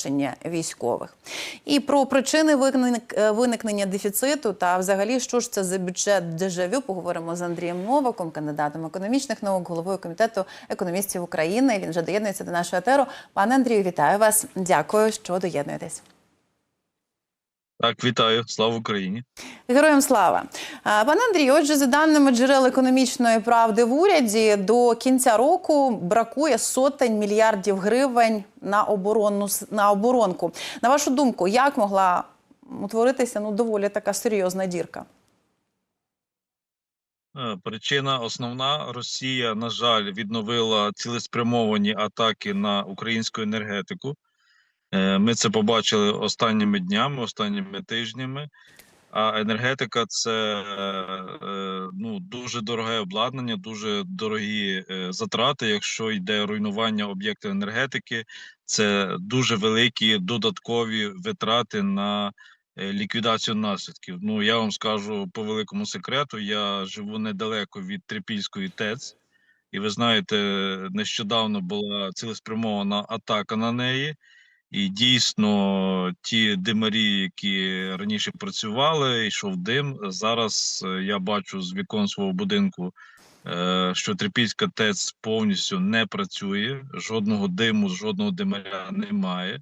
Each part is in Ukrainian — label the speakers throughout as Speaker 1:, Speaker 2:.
Speaker 1: забезпечення військових. І про причини е, виникнення дефіциту та взагалі, що ж це за бюджет дежавю, поговоримо з Андрієм Новаком, кандидатом економічних наук, головою комітету економістів України. Він вже доєднується до нашого етеру. Пане Андрію, вітаю вас. Дякую, що доєднуєтесь.
Speaker 2: Так, вітаю, слава Україні.
Speaker 1: Героям слава, пане Андрію. Отже, за даними джерел економічної правди в уряді, до кінця року бракує сотень мільярдів гривень на оборонну на оборонку. На вашу думку, як могла утворитися ну доволі така серйозна дірка?
Speaker 2: Е, Причина основна: Росія, на жаль, відновила цілеспрямовані атаки на українську енергетику. Е, Ми це побачили останніми днями, останніми тижнями. А енергетика це е, е, ну, дуже дороге обладнання, дуже дорогі затрати. Якщо йде руйнування об'єктів енергетики, це дуже великі додаткові витрати на ліквідацію наслідків. Ну я вам скажу по великому секрету. Я живу недалеко від Трипільської ТЕЦ, і ви знаєте, нещодавно була цілеспрямована атака на неї. І дійсно, ті димарі, які раніше працювали, йшов дим. Зараз е, я бачу з вікон свого будинку, е, що Трипільська ТЕЦ повністю не працює, жодного диму, жодного димаря немає.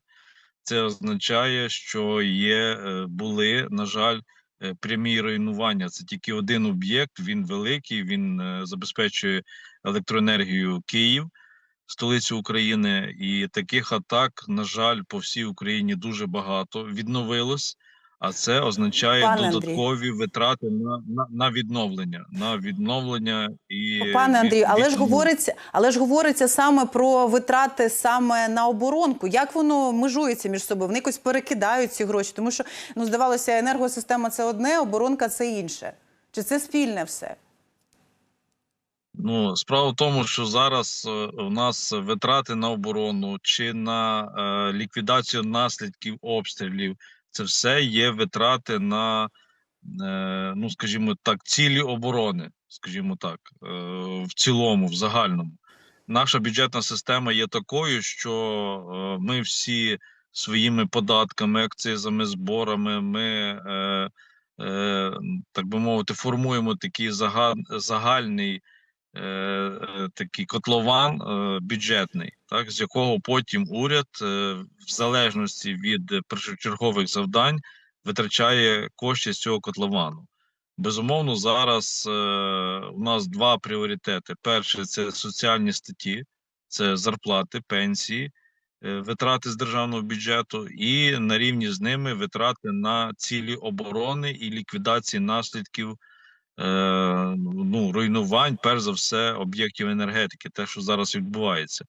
Speaker 2: Це означає, що є, е, були, на жаль, прямі руйнування. Це тільки один об'єкт, він великий, він забезпечує електроенергію Київ столицю України, і таких атак, на жаль, по всій Україні дуже багато відновилось. А це означає
Speaker 1: Пане Андрій.
Speaker 2: додаткові витрати на, на, на відновлення, на відновлення і
Speaker 1: Пане Андрію, але ж говориться, але ж говориться саме про витрати саме на оборонку. Як воно межується між собою? Вони якось перекидають ці гроші, тому що ну здавалося, енергосистема це одне, оборонка це інше. Чи це спільне все?
Speaker 2: Ну, справа в тому, що зараз е, у нас витрати на оборону чи на е, ліквідацію наслідків обстрілів, це все є витрати на, е, ну скажімо так, цілі оборони, скажімо так, е, в цілому, в загальному. Наша бюджетна система є такою, що е, ми всі своїми податками, акцизами, зборами, ми. Е, е, так би мовити, формуємо такий зага- загальний е, е, такий котлован е, бюджетний, так з якого потім уряд, е, в залежності від е, першочергових завдань, витрачає кошти з цього котловану. Безумовно, зараз е, у нас два пріоритети: перше це соціальні статті, це зарплати, пенсії, е, витрати з державного бюджету, і на рівні з ними витрати на цілі оборони і ліквідації наслідків е, ну, руйнувань, перш за все, об'єктів енергетики, те, що зараз відбувається.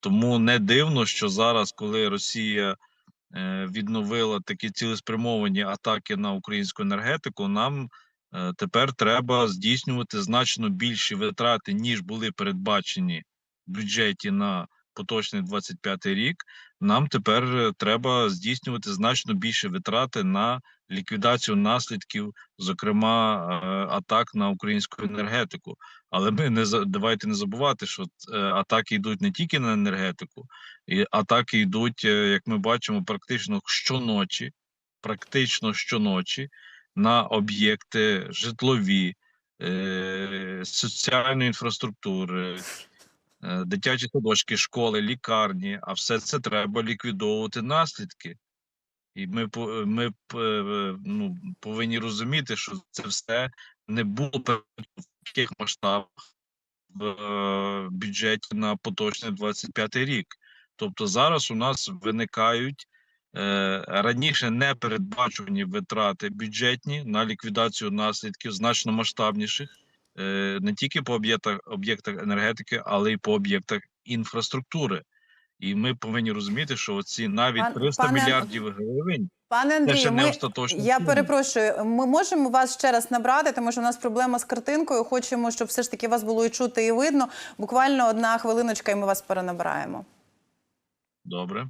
Speaker 2: Тому не дивно, що зараз, коли Росія е, відновила такі цілеспрямовані атаки на українську енергетику, нам е, тепер треба здійснювати значно більші витрати, ніж були передбачені в бюджеті на поточний 25 рік. Нам тепер е, треба здійснювати значно більше витрати на ліквідацію наслідків, зокрема е, атак на українську енергетику. Але ми не давайте не забувати, що е, атаки йдуть не тільки на енергетику, і атаки йдуть, е, як ми бачимо, практично щоночі, практично щоночі на об'єкти житлові, соціальної інфраструктури, дитячі садочки, школи, лікарні. А все це треба ліквідовувати наслідки. І ми, ми е, ну, повинні розуміти, що це все не було в таких масштабах в е, бюджеті на поточний 25 рік. Тобто зараз у нас виникають е, раніше не передбачувані витрати бюджетні на ліквідацію наслідків значно масштабніших, е, не тільки по об'єктах об'єктах енергетики, але й по об'єктах інфраструктури. І ми повинні розуміти, що оці навіть
Speaker 1: Пан-
Speaker 2: 300
Speaker 1: пане-
Speaker 2: мільярдів гривень
Speaker 1: Пане
Speaker 2: це
Speaker 1: Андрію,
Speaker 2: не
Speaker 1: ми,
Speaker 2: остаточна
Speaker 1: я перепрошую. Ми можемо вас ще раз набрати, тому що у нас проблема з картинкою. Хочемо, щоб все ж таки вас було і чути, і видно. Буквально одна хвилиночка, і ми вас перенабираємо.
Speaker 2: Добре.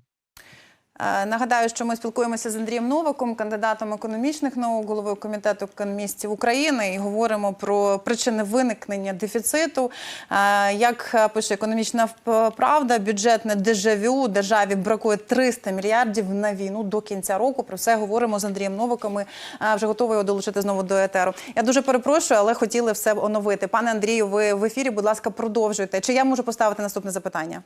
Speaker 1: Е, Нагадаю, що ми спілкуємося з Андрієм Новаком, кандидатом економічних наук, головою комітету економістів України, і говоримо про причини виникнення дефіциту. Е, Як пише економічна правда, бюджетне дежавю державі бракує 300 мільярдів на війну до кінця року. Про це говоримо з Андрієм Новаком. Ми е, вже готові його долучити знову до етеру. Я дуже перепрошую, але хотіли все оновити. Пане Андрію, ви в ефірі, будь ласка, продовжуйте. Чи я можу поставити наступне запитання?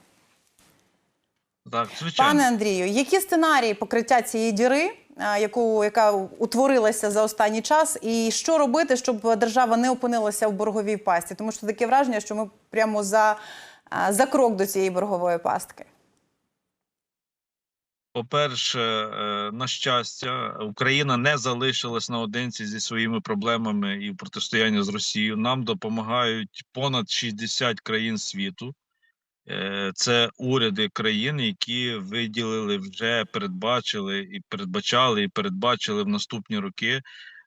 Speaker 2: Так, звичайно.
Speaker 1: Пане Андрію, які сценарії покриття цієї діри, яку яка утворилася за останній час, і що робити, щоб держава не опинилася в борговій пасті? Тому що таке враження, що ми прямо за, за крок до цієї боргової пастки.
Speaker 2: По-перше, е, на щастя, Україна не залишилась наодинці зі своїми проблемами і в протистоянні з Росією. Нам допомагають понад 60 країн світу. Е, Це уряди країн, які виділили вже передбачили і передбачали, і передбачили в наступні роки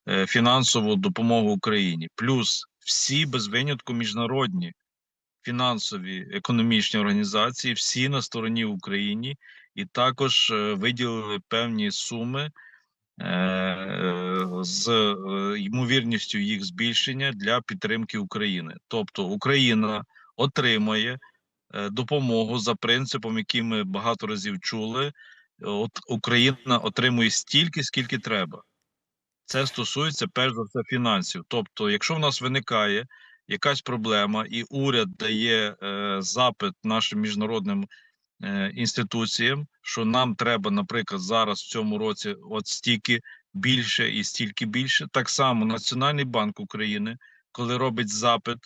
Speaker 2: е, фінансову допомогу Україні. Плюс всі без винятку міжнародні фінансові економічні організації, всі на стороні України, і також е, виділили певні суми з ймовірністю їх збільшення для підтримки України. Тобто Україна отримає допомогу за принципом, який ми багато разів чули. От Україна отримує стільки, скільки треба. Це стосується перш за все фінансів. Тобто, якщо в нас виникає якась проблема, і уряд дає е, запит нашим міжнародним е, інституціям, що нам треба, наприклад, зараз в цьому році от стільки більше і стільки більше. Так само Національний банк України, коли робить запит,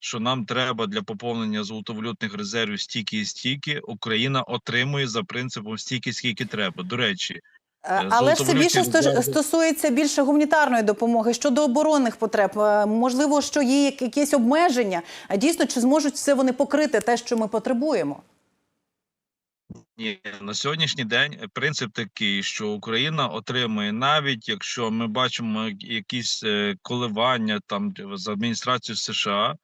Speaker 2: що нам треба для поповнення золотовалютних резервів стільки і стільки, Україна отримує за принципом стільки, скільки треба. До речі,
Speaker 1: Е, Але ж це більше стосується більше гуманітарної допомоги щодо оборонних потреб. Е, Можливо, що є якісь обмеження. А дійсно, чи зможуть все вони покрити те, що ми потребуємо?
Speaker 2: Ні, на сьогоднішній день е, принцип такий, що Україна отримує, навіть якщо ми бачимо якісь е, коливання там з адміністрацією США,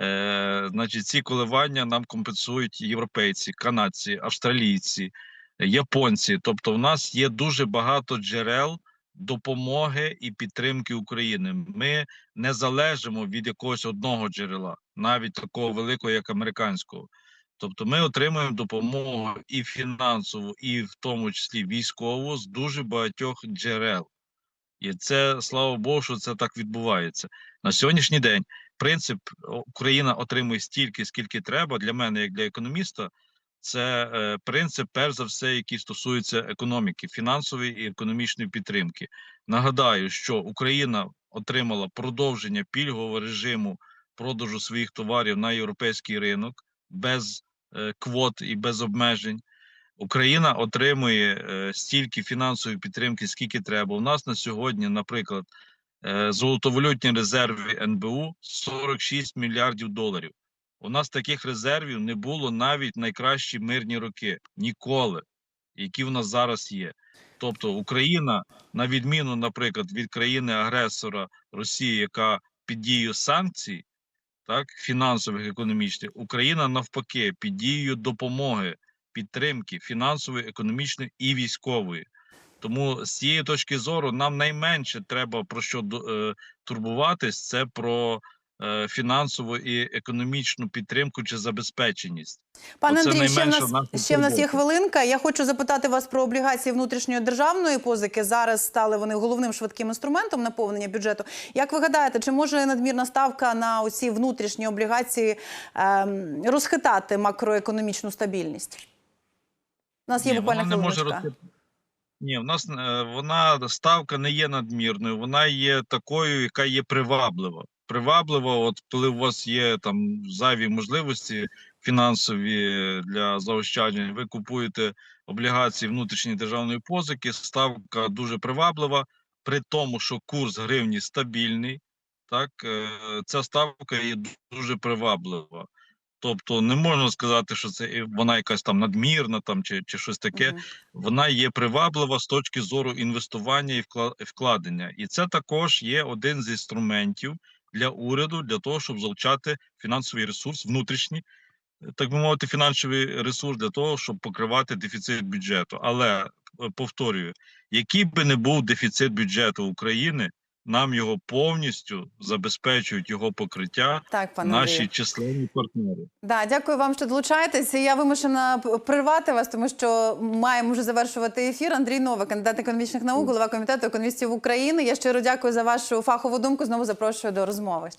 Speaker 2: е, значить ці коливання нам компенсують європейці, канадці, австралійці, японці. Тобто, в нас є дуже багато джерел допомоги і підтримки України. Ми не залежимо від якогось одного джерела, навіть такого великого, як американського. Тобто ми отримуємо допомогу і фінансову, і в тому числі військову з дуже багатьох джерел. І це слава Богу, що це так відбувається. На сьогоднішній день принцип Україна отримує стільки, скільки треба для мене, як для економіста. Це е, принцип, перш за все, який стосується економіки, фінансової і економічної підтримки. Нагадаю, що Україна отримала продовження пільгового режиму продажу своїх товарів на європейський ринок без е, квот і без обмежень. Україна отримує е, стільки фінансової підтримки, скільки треба. У нас на сьогодні, наприклад, золотовалютні резерви НБУ 46 мільярдів доларів. У нас таких резервів не було навіть найкращі мирні роки ніколи, які в нас зараз є. Тобто Україна, на відміну, наприклад, від країни-агресора Росії, яка під дією санкцій, так, фінансових, економічних, Україна навпаки під дією допомоги, підтримки фінансової, економічної і військової. Тому з цієї точки зору нам найменше треба про що е, турбуватись, це про е, фінансову і економічну підтримку чи забезпеченість.
Speaker 1: Пане
Speaker 2: Оце
Speaker 1: Андрію, ще в нас ще в нас є хвилинка. Я хочу запитати вас про облігації внутрішньої державної позики. Зараз стали вони головним швидким інструментом наповнення бюджету. Як ви гадаєте, чи може надмірна ставка на оці внутрішні облігації ем, розхитати макроекономічну стабільність? У нас є
Speaker 2: Ні,
Speaker 1: буквально
Speaker 2: не може
Speaker 1: хвилиночка.
Speaker 2: Ні, в нас е, вона ставка не є надмірною, вона є такою, яка є приваблива. Приваблива, от коли у вас є там зайві можливості фінансові для заощаджень, ви купуєте облігації внутрішньої державної позики, ставка дуже приваблива, при тому, що курс гривні стабільний, так е, ця ставка є дуже приваблива. Тобто не можна сказати, що це вона якась там надмірна, там чи, чи щось таке
Speaker 1: Мгм.
Speaker 2: вона є приваблива з точки зору інвестування і вкла- вкладення. І це також є один з інструментів для уряду для того, щоб залучати фінансовий ресурс внутрішній так би мовити, фінансовий ресурс для того, щоб покривати дефіцит бюджету. Але е, повторюю, який би не був дефіцит бюджету України, нам його повністю забезпечують його покриття
Speaker 1: Так, пане
Speaker 2: наші численні партнери.
Speaker 1: Да, дякую вам, що долучаєтесь. Я вимушена прервати вас, тому що маємо вже завершувати ефір. Андрій Новик, кандидат економічних наук, голова комітету економістів України. Я щиро дякую за вашу фахову думку. Знову запрошую до розмови.